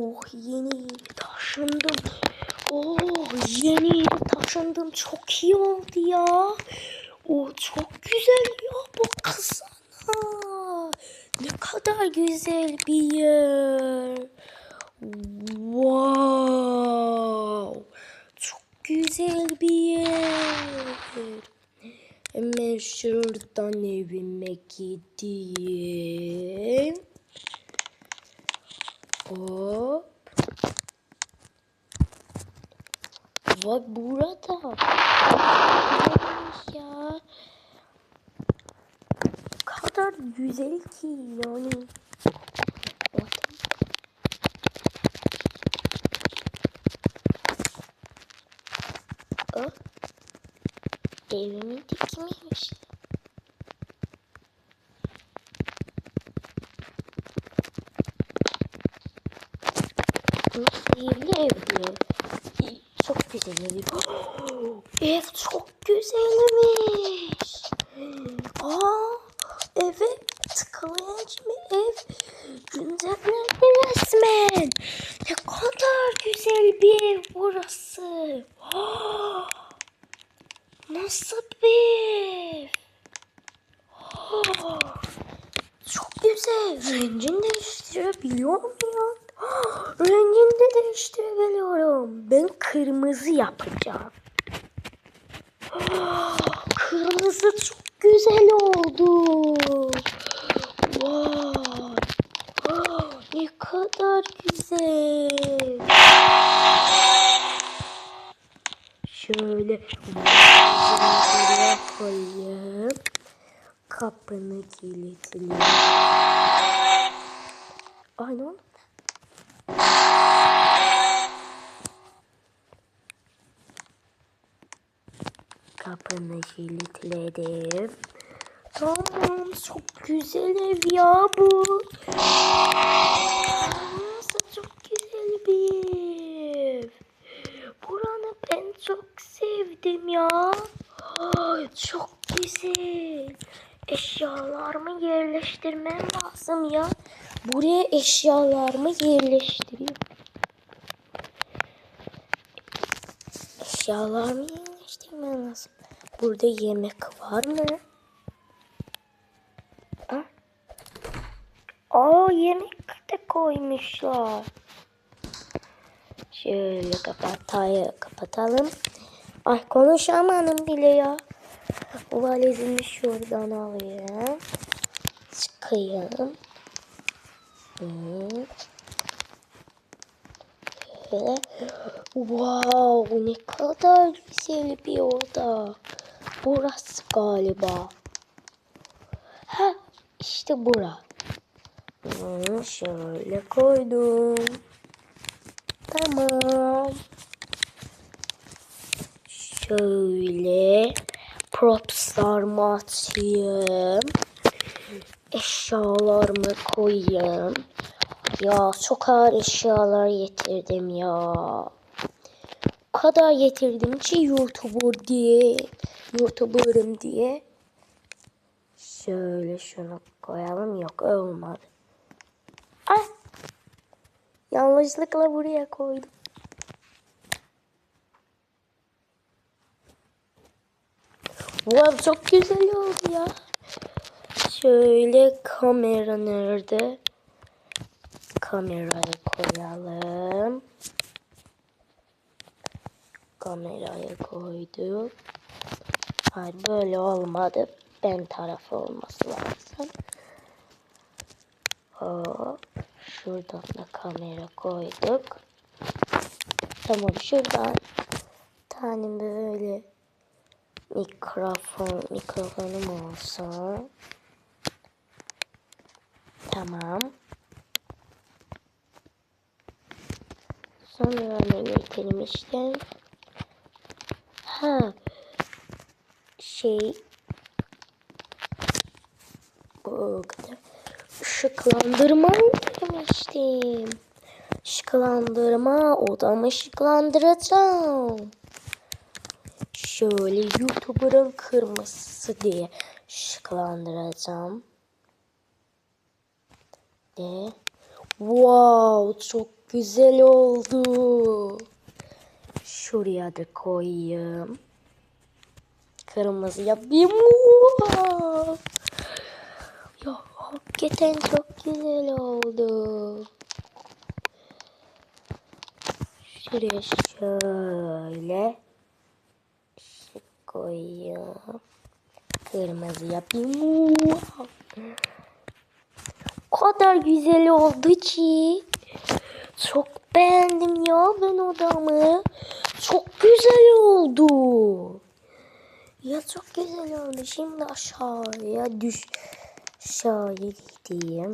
Oh yeni taşındım. Oh yeni taşındım. Çok iyi oldu ya. Oh çok güzel ya baksana. Ne kadar güzel bir yer. Wow. Çok güzel bir yer. Hemen şuradan evime gideyim. Hop. Bak burada. Ya. O kadar güzel ki yani. Bakın. Oh. Evimin dikmiymiş. Bu sihirli evli. Çok güzel ev. Ev çok güzelmiş. Aa, eve tıklayınca mı ev güncellendi resmen. Ne kadar güzel bir ev burası. Aa, nasıl bir ev? Aa, çok güzel. Rengini değiştirebiliyor muyum? Rengini de değiştirebiliyorum. Ben kırmızı yapacağım. Kırmızı çok güzel oldu. Vay. Ne kadar güzel. Şöyle koyayım. Kapını kilitleyeyim. Ay Kapını kilitledim. Tamam çok güzel ev ya bu. Burası çok güzel bir ev. Buranı ben çok sevdim ya. Ay, çok güzel. Eşyalarımı yerleştirmem lazım ya. Buraya eşyalarımı yerleştireyim. Eşyalarımı yerleştirmem lazım. Burada yemek var mı? Ha? Aa yemek de koymuşlar. Şöyle kapatayım, kapatalım. Ay konuşamadım bile ya. Valizimi şuradan alayım. Çıkayım. Şöyle. Wow ne kadar güzel bir oda. Burası galiba. Ha işte bura. Hı, şöyle koydum. Tamam. Şöyle propslarımı atayım. Eşyalarımı koyayım. Ya çok ağır eşyalar getirdim ya. O kadar getirdim ki YouTuber diye, YouTuber'ım diye. Şöyle şunu koyalım. Yok olmadı. Ah! Yanlışlıkla buraya koydum. Wow çok güzel oldu ya. Şöyle kamera nerede? Kamerayı koyalım. Kamerayı koyduk. Hayır böyle olmadı. Ben tarafı olması lazım. Hop. Şuradan da kamera koyduk. Tamam şuradan tane böyle mikrofon mikrofonum olsun. Tamam. Sonra ne işte. Ha. Şey. Bu kadar. Işıklandırma demiştim. Işıklandırma odamı ışıklandıracağım. Şöyle YouTuber'ın kırmızısı diye ışıklandıracağım. De. Wow çok güzel oldu. Şuraya da koyayım. Kırmızı yapayım. Wow. Ya hakikaten çok güzel oldu. Şuraya şöyle şu koyayım. Kırmızı yapayım. Wow. O kadar güzel oldu ki. Çok beğendim ya ben odamı. Çok güzel oldu. Ya çok güzel oldu. Şimdi aşağıya düş. Aşağıya gideyim.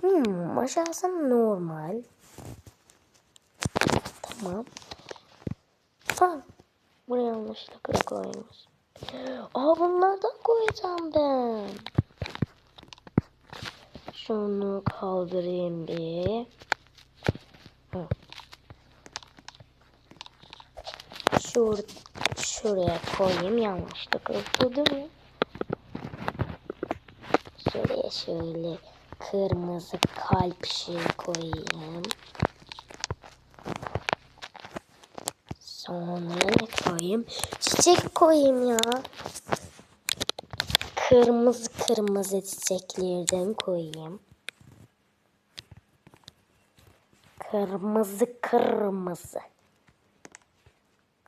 Hmm, aşağısı normal. Tamam. Ha, buraya yanlışlıkla koymuş. Aa bunlardan koyacağım ben. Şunu kaldırayım bir. Hı. Şur şuraya koyayım yanlışlıkla oldu mu? Şuraya şöyle kırmızı kalp şey koyayım. Sonra ne koyayım? Çiçek koyayım ya. Kırmızı kırmızı çiçeklerden koyayım. Kırmızı kırmızı.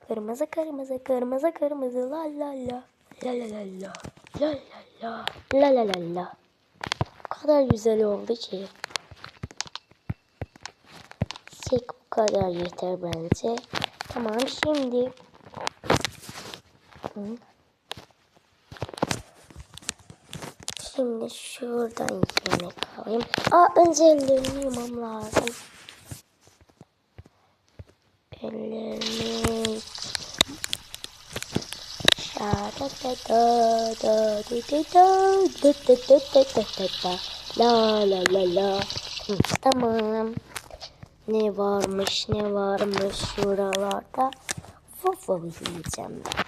Kırmızı kırmızı kırmızı kırmızı la la la. La la la la. La la la. La la la la. O kadar güzel oldu ki. Çek bu kadar yeter bence. Tamam şimdi. Şimdi şuradan yemek alayım. Aa önce ellerimi yumam lazım. Ellerimi Şada da da da da da da da da da da da da da La la la la Tamam. Ne varmış ne varmış şuralarda? Waffle yiyeceğim ben.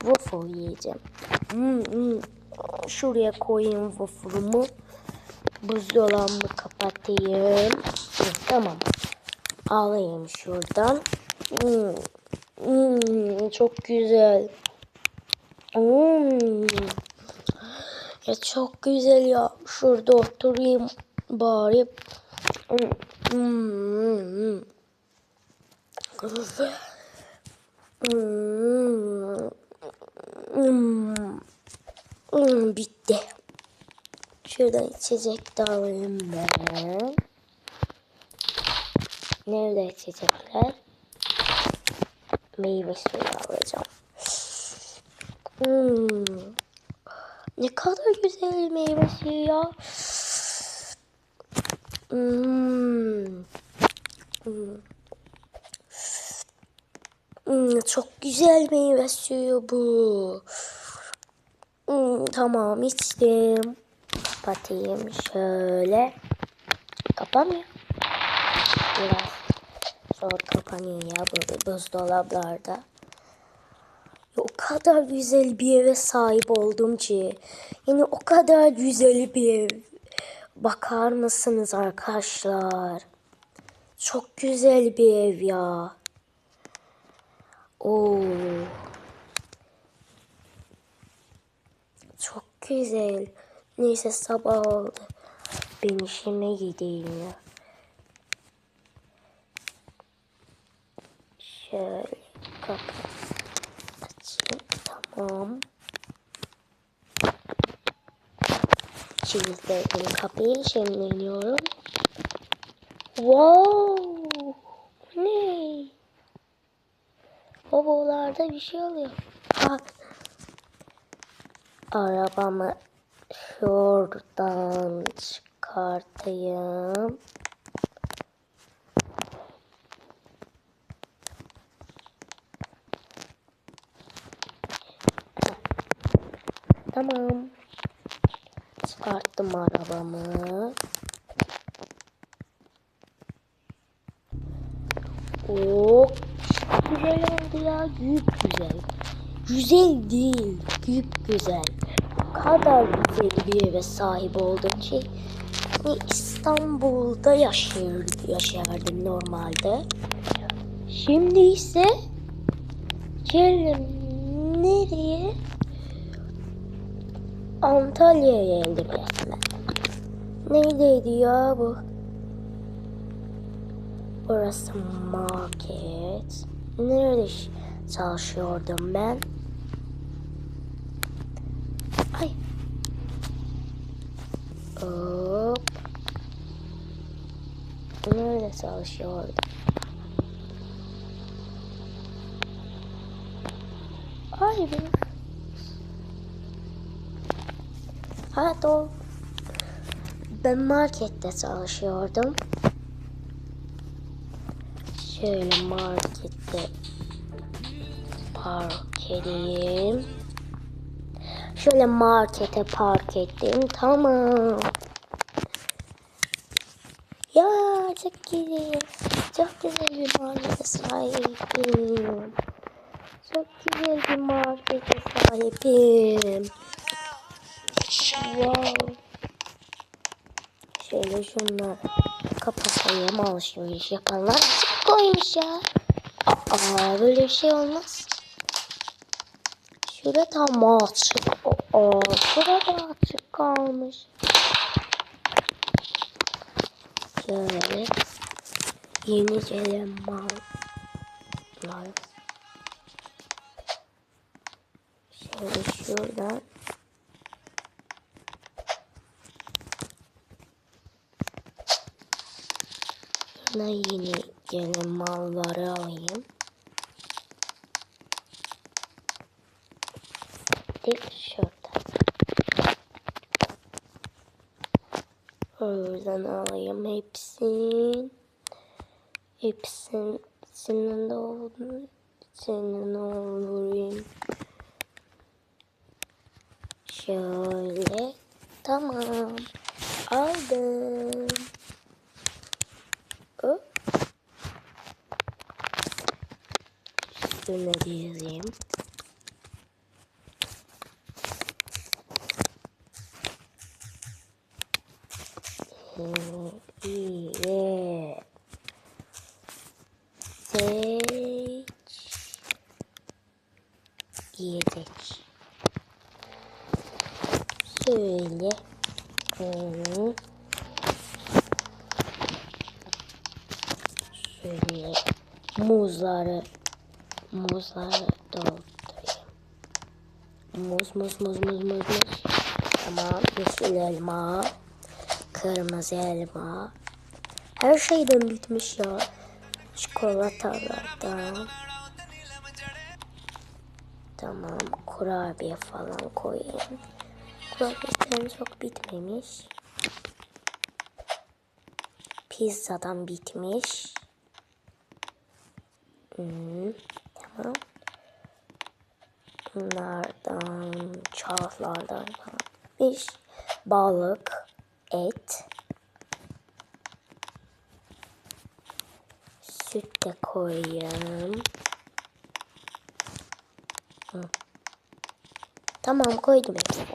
Waffle yiyeceğim. Hmm, hmm. Şuraya koyayım waffle'ımı. Buzdolabımı kapatayım. Hı, Tamam. Alayım şuradan. Hmm, hmm, Çok güzel Hmm. Ya çok güzel ya. Şurada oturayım bari. Hmm. Hmm. Hmm. Bitti. Şuradan içecek de alayım ben. Nerede içecekler? Meyve suyu alacağım. Hmm. Ne kadar güzel meyve suyu ya. Hmm. Hmm. Hmm, çok güzel meyve suyu bu. Hmm, tamam içtim. Kapatayım şöyle. Kapanmıyor. Biraz zor kapanıyor ya bu buzdolaplarda. O kadar güzel bir eve sahip oldum ki. Yani o kadar güzel bir ev. Bakar mısınız arkadaşlar? Çok güzel bir ev ya. Oo. Çok güzel. Neyse sabah oldu. Ben işime gideyim ya. Şöyle kapat. Um. Şimdi de yani kapıyı şemleniyorum. Wow. Ne? Babalarda bir şey oluyor. Bak. Arabamı şuradan çıkartayım. Tamam. Çıkarttım arabamı. Oo, güzel oldu ya. Büyük güzel. Güzel değil. Büyük güzel. O kadar güzel bir eve sahip oldum ki İstanbul'da yaşıyor, yaşardım normalde. Şimdi ise gelin nereye? Antalya'ya geldim resmen. Neredeydi ya bu? Burası market. Nerede çalışıyordum ben? Ay. Hop. Nerede çalışıyordum? Ay be. Doğru. Ben markette çalışıyordum. Şöyle markette park edeyim. Şöyle markete park ettim. Tamam. Ya çok güzel. Çok güzel bir markete sahibim. Çok güzel bir markete sahibim. Wow. Şöyle şunlar kapatayım alışveriş yapanlar koymuş ya. Aa böyle bir şey olmaz. Şurada tam açık. Aa şurada açık kalmış. Şöyle yeni gelen mallar. Şöyle şuradan Şuna yeni gelen malları alayım. İlk şurada. Oradan alayım hepsini. Hepsini senin de olduğunu senin olayım. Şöyle. Tamam. Aldım. Hop. De yazayım. İyi. Seç. Yedek. Şöyle. Şöyle muzları muzları doldurayım. Muz muz muz muz muz muz. Tamam yeşil elma. Kırmızı elma. Her şeyden bitmiş ya. Çikolatalardan. Tamam kurabiye falan koyayım. Kurabiyelerim çok bitmemiş. Pizzadan bitmiş. Hmm, tamam. Bunlardan, falan. bitmiş. Balık, et. Süt de koyayım. Hı. Tamam koydum hepsini.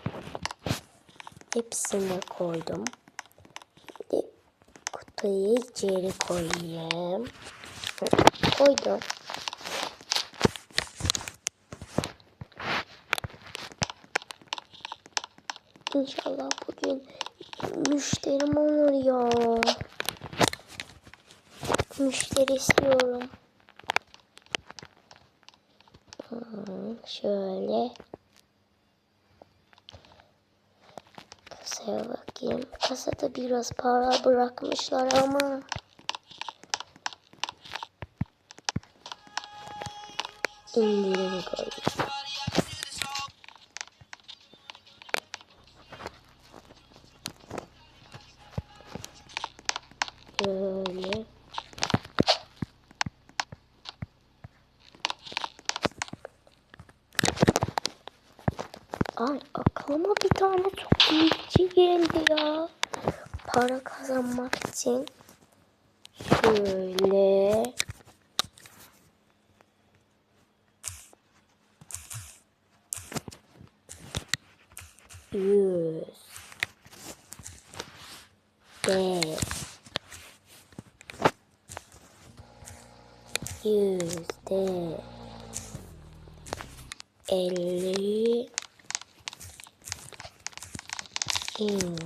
Hepsini koydum. Şimdi kutuyu içeri koyayım. Hı, Koydum. İnşallah bugün müşterim olur ya. Müşteri istiyorum. Hmm, şöyle. Kasaya bakayım. Kasada biraz para bırakmışlar ama. İndirim koydum. Aklıma bir tane çok ilginç geldi ya. Para kazanmak için. Şöyle. Yüz. yüzde yüzde elli indirim.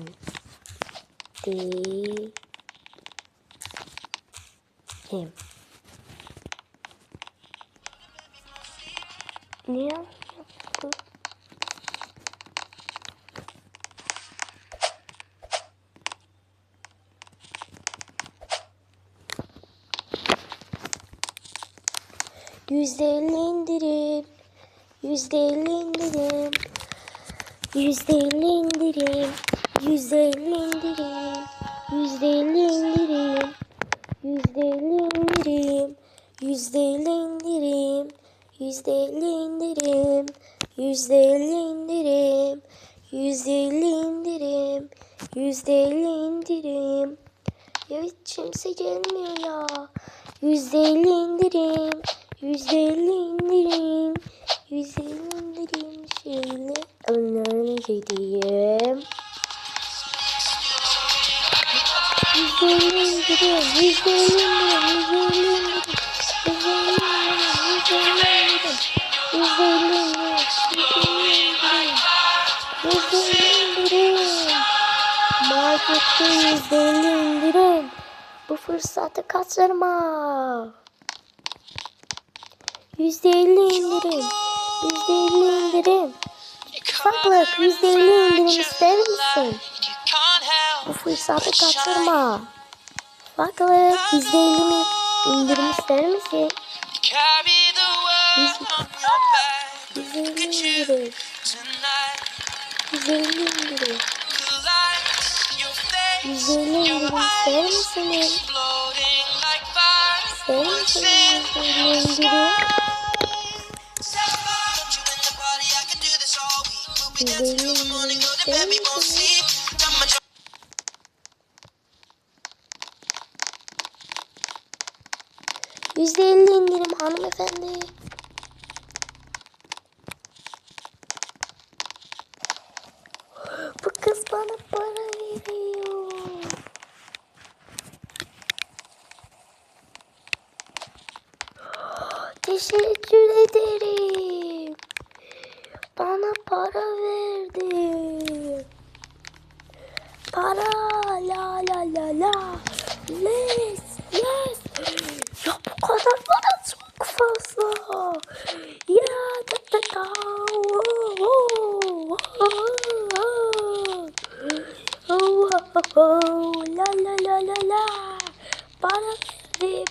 Ne yaptı? Yüzde elli indirim. Yüzde elli indirim. Yüzde elli indirim. Yüzde elli indirim. Yüzde elli indirim. Yüzde elli indirim. Yüzde elli indirim. Yüzde elli indirim. Yüzde elli indirim. Yüzde elli indirim. Yüzde elli indirim. Ya hiç kimse gelmiyor ya. Yüzde elli indirim. Yüzde elli indirim. Yüzeyimlerim şeyle önleyeceğim. Yüzeyimlerim, yüzeyimlerim, yüzeyimlerim, yüzeyimlerim, yüzeyimlerim, yüzeyimlerim, yüzeyimlerim, markette yüzeyimlerim. Bu fırsatı kaçırma. %50 indirim. Yüzde elli indirim. Ufaklık yüzde elli indirim ister misin? Bu fırsatı kaçırma. Ufaklık yüzde elli indirim ister misin? Yüzde elli indirim. Yüzde elli indirim. Yüzde elli indirim ister misiniz? İster misiniz yüzde elli indirim? Yüzde elli indirim hanımefendi. Fazla. Ya oh, oh, oh. La la la la la. Para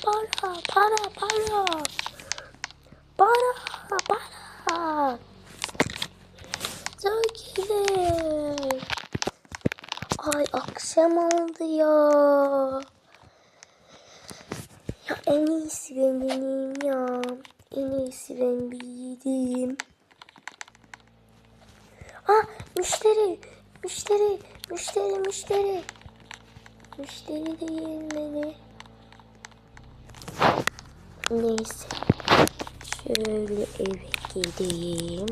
para para para. Para para. Çok güzel. Ay akşam oldu ya. Ya en iyisi ben yeneyim ya. En iyisi ben bir yiyeyim. Ah müşteri. Müşteri. Müşteri müşteri. Müşteri de yenmedi. Neyse. Şöyle eve gideyim.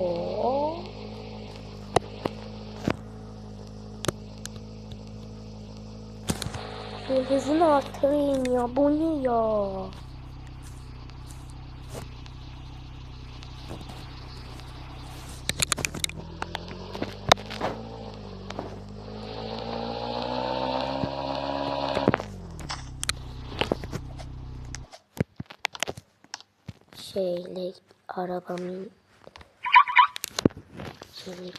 Oo. Şu artırayım ya. Bu ne ya? Şeyle arabamın Şöyle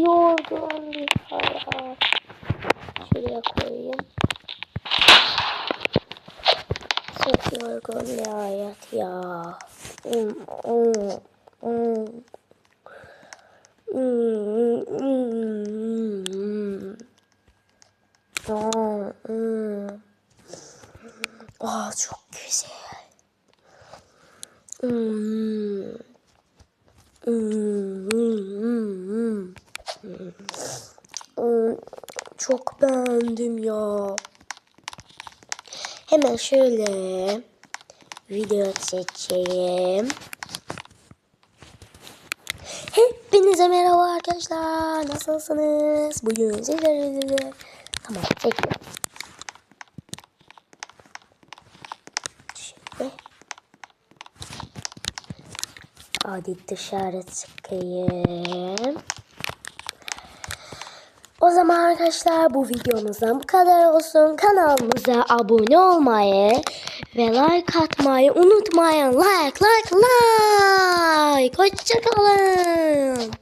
Yorgun bir hayat. Şuraya koyayım. Çok yorgun bir hayat ya. Mm, mm, mm. Mm, mm, mm. Oh, mm. oh, çok güzel. Mm. Hemen şöyle video seçeyim. Hepinize merhaba arkadaşlar. Nasılsınız? Bugün sizlerle Tamam çekiyorum. Şöyle. Hadi dışarı çıkayım. O zaman arkadaşlar bu videomuzdan bu kadar olsun. Kanalımıza abone olmayı ve like atmayı unutmayın. Like like like. Hoşçakalın.